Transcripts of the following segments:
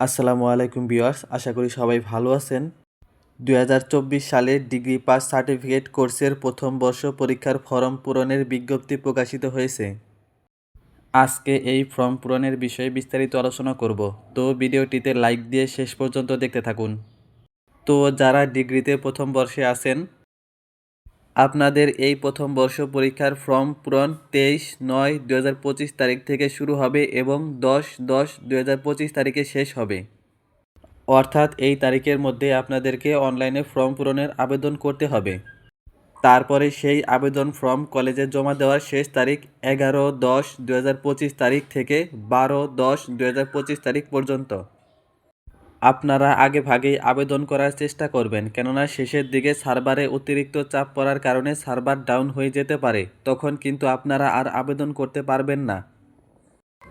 আসসালামু আলাইকুম বিয়ার্স আশা করি সবাই ভালো আছেন। দুই সালের ডিগ্রি পাস সার্টিফিকেট কোর্সের প্রথম বর্ষ পরীক্ষার ফর্ম পূরণের বিজ্ঞপ্তি প্রকাশিত হয়েছে। আজকে এই ফর্ম পূরণের বিষয়ে বিস্তারিত আলোচনা করব। তো ভিডিওটিতে লাইক দিয়ে শেষ পর্যন্ত দেখতে থাকুন। তো যারা ডিগ্রিতে প্রথম বর্ষে আছেন আপনাদের এই প্রথম বর্ষ পরীক্ষার ফর্ম পূরণ তেইশ নয় দু তারিখ থেকে শুরু হবে এবং দশ দশ দু তারিখে শেষ হবে। অর্থাৎ এই তারিখের মধ্যে আপনাদেরকে অনলাইনে ফর্ম পূরণের আবেদন করতে হবে। তারপরে সেই আবেদন ফর্ম কলেজে জমা দেওয়ার শেষ তারিখ এগারো দশ দু তারিখ থেকে বারো দশ দু তারিখ পর্যন্ত। আপনারা আগে ভাগেই আবেদন করার চেষ্টা করবেন, কেননা শেষের দিকে সার্ভারে অতিরিক্ত চাপ পড়ার কারণে সার্ভার ডাউন হয়ে যেতে পারে, তখন কিন্তু আপনারা আর আবেদন করতে পারবেন না।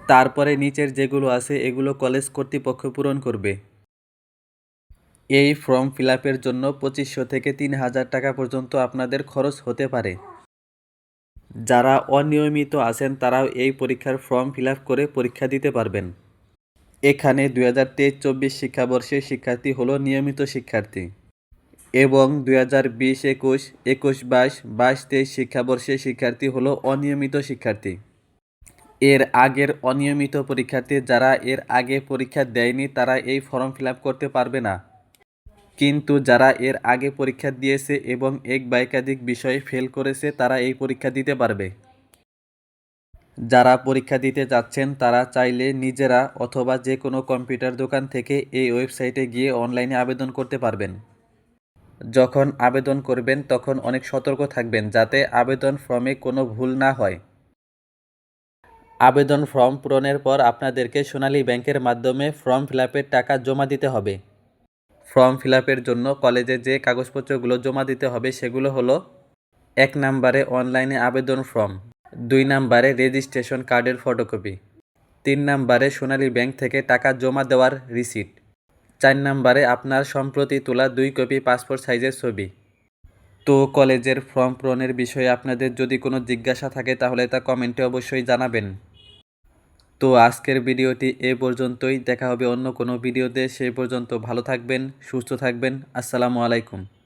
তারপরে নিচের যেগুলো আছে, এগুলো কলেজ কর্তৃপক্ষ পূরণ করবে। এই ফর্ম ফিল জন্য পঁচিশশো থেকে তিন হাজার টাকা পর্যন্ত আপনাদের খরচ হতে পারে। যারা অনিয়মিত আছেন, তারাও এই পরীক্ষার ফর্ম ফিল করে পরীক্ষা দিতে পারবেন। এখানে দুই হাজার তেইশ চব্বিশ শিক্ষাবর্ষের শিক্ষার্থী হলো নিয়মিত শিক্ষার্থী এবং দুই হাজার বিশ একুশ একুশ বাইশ বাইশ তেইশ শিক্ষাবর্ষের শিক্ষার্থী হলো অনিয়মিত শিক্ষার্থী। এর আগের অনিয়মিত পরীক্ষার্থী যারা এর আগে পরীক্ষা দেয়নি তারা এই ফর্ম ফিল করতে পারবে না। কিন্তু যারা এর আগে পরীক্ষা দিয়েছে এবং এক বা একাধিক বিষয়ে ফেল করেছে তারা এই পরীক্ষা দিতে পারবে। যারা পরীক্ষা দিতে যাচ্ছেন, তারা চাইলে নিজেরা অথবা যে কোনো কম্পিউটার দোকান থেকে এই ওয়েবসাইটে গিয়ে অনলাইনে আবেদন করতে পারবেন। যখন আবেদন করবেন, তখন অনেক সতর্ক থাকবেন যাতে আবেদন ফর্মে কোনো ভুল না হয়। আবেদন ফর্ম পূরণের পর আপনাদেরকে সোনালী ব্যাংকের মাধ্যমে ফর্ম ফিল টাকা জমা দিতে হবে। ফর্ম ফিল জন্য কলেজে যে কাগজপত্রগুলো জমা দিতে হবে, সেগুলো হলো এক নম্বরে অনলাইনে আবেদন ফর্ম। দুই নাম্বারে রেজিস্ট্রেশন কার্ডের ফটোকপি। তিন নাম্বারে সোনালী ব্যাংক থেকে টাকা জমা দেওয়ার রিসিট। চার নাম্বারে আপনার সম্প্রতি তোলা দুই কপি পাসপোর্ট সাইজের ছবি। তো কলেজের ফর্ম পূরণের বিষয়ে আপনাদের যদি কোনো জিজ্ঞাসা থাকে তাহলে তা কমেন্টে অবশ্যই জানাবেন। তো আজকের ভিডিওটি এ পর্যন্তই। দেখা হবে অন্য কোনো ভিডিওতে। সেই পর্যন্ত ভালো থাকবেন, সুস্থ থাকবেন। আসসালামু আলাইকুম।